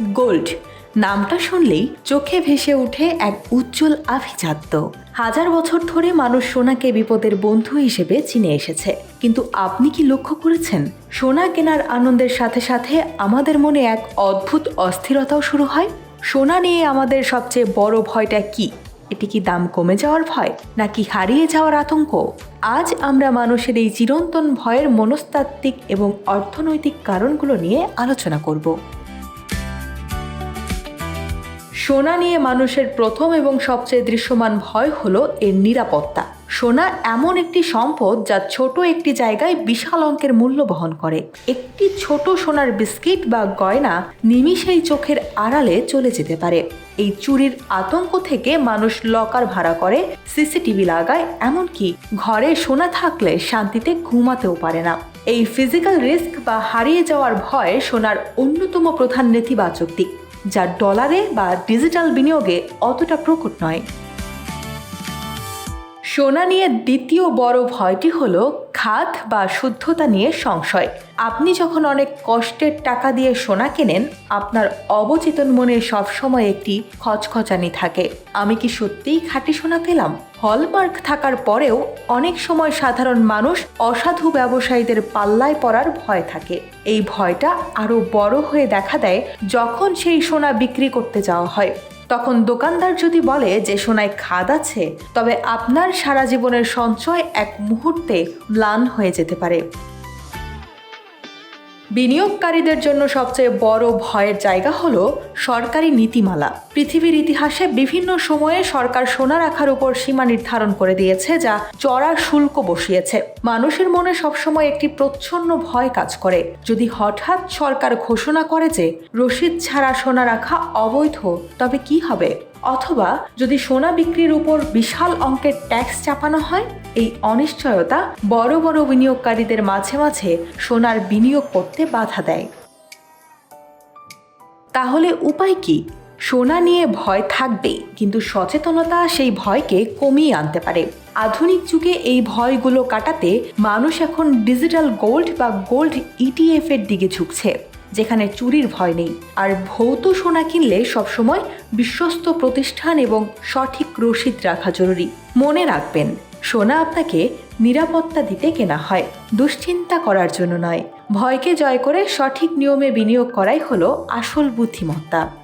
Gold. নামটা শুনলেই চোখে ভেসে ওঠে এক উজ্জ্বল আভিজাত্য। হাজার বছর ধরে মানুষ সোনাকে বিপদের বন্ধু হিসেবে চিনে এসেছে। কিন্তু আপনি কি লক্ষ্য করেছেন? সোনা কেনার আনন্দের সাথে সাথে আমাদের মনে এক অদ্ভুত অস্থিরতাও শুরু হয়। সোনা নিয়ে আমাদের সবচেয়ে বড় ভয়টা কি? এটি কি দাম কমে যাওয়ার ভয়, নাকি হারিয়ে যাওয়ার আতঙ্ক? আজ আমরা মানুষের এই চিরন্তন ভয়ের মনস্তাত্ত্বিক এবং অর্থনৈতিক কারণগুলো নিয়ে আলোচনা করব। সোনা নিয়ে মানুষের প্রথম এবং সবচেয়ে দৃশ্যমান ভয় হলো এর নিরাপত্তা। সোনা এমন একটি সম্পদ যা ছোট একটি জায়গায় বিশাল অঙ্কের মূল্য বহন করে। একটি ছোট সোনার বিস্কিট বা গয়না নিমিষেই চোখের আড়ালে চলে যেতে পারে। এই চুরির আতঙ্ক থেকে মানুষ লকার ভাড়া করে, সিসিটিভি লাগায়, এমনকি ঘরে সোনা থাকলে শান্তিতে ঘুমাতেও পারে না। এই ফিজিক্যাল রিস্ক বা হারিয়ে যাওয়ার ভয় সোনার অন্যতম প্রধান নেতিবাচক দিক। যা ডলারে বা ডিজিটাল বিনিয়োগে অতটা প্রকট নয়। সোনা নিয়ে দ্বিতীয় বড় ভয়টি হলো খাত বা শুদ্ধতা নিয়ে সংশয়। আপনি যখন অনেক কষ্টের টাকা দিয়ে সোনা কেনেন, আপনার অবচেতন মনে সবসময় একটি খচখচানি থাকে। আমি কি সত্যিই খাঁটি সোনা পেলাম? হলমার্ক থাকার পরেও অনেক সময় সাধারণ মানুষ অসাধু ব্যবসায়ীদের পাল্লায় পড়ার ভয় থাকে। এই ভয়টা আরও বড় হয়ে দেখা দেয় যখন সেই সোনা বিক্রি করতে যাওয়া হয়। তখন দোকানদার যদি বলে যে সোনায় খাদ আছে, তবে আপনার সারা জীবনের সঞ্চয় এক মুহূর্তে ম্লান হয়ে যেতে পারে। বিনিয়োগকারীদের জন্য সবচেয়ে বড় ভয়ের জায়গা হল সরকারি নীতিমালা। পৃথিবীর ইতিহাসে বিভিন্ন সময়ে সরকার সোনা রাখার উপর সীমা নির্ধারণ করে দিয়েছে, যা চড়া শুল্ক বসিয়েছে। মানুষের মনে সবসময় একটি প্রচ্ছন্ন ভয় কাজ করে। যদি হঠাৎ সরকার ঘোষণা করে যে রসিদ ছাড়া সোনা রাখা অবৈধ, তবে কি হবে? অথবা যদি সোনা বিক্রির উপর বিশাল অঙ্কের ট্যাক্স চাপানো হয়, এই অনিশ্চয়তা বড় বড় বিনিয়োগকারীদের মাঝে মাঝে সোনার বিনিয়োগ করতে বাধা দেয়। তাহলে উপায় কি? সোনা নিয়ে ভয় থাকবেই কিন্তু সচেতনতা সেই ভয়কে কমিয়ে আনতে পারে। আধুনিক যুগে এই ভয়গুলো কাটাতে মানুষ এখন ডিজিটাল গোল্ড বা গোল্ড ইটিএফ এর দিকে ঝুঁকছে। যেখানে চুরির ভয় নেই। আর ভৌত সোনা কিনলে সবসময় বিশ্বস্ত প্রতিষ্ঠান এবং সঠিক রসিদ রাখা জরুরি। মনে রাখবেন, সোনা আপনাকে নিরাপত্তা দিতে কেনা হয়, দুশ্চিন্তা করার জন্য নয়। ভয়কে জয় করে সঠিক নিয়মে বিনিয়োগ করাই হলো আসল বুদ্ধিমত্তা।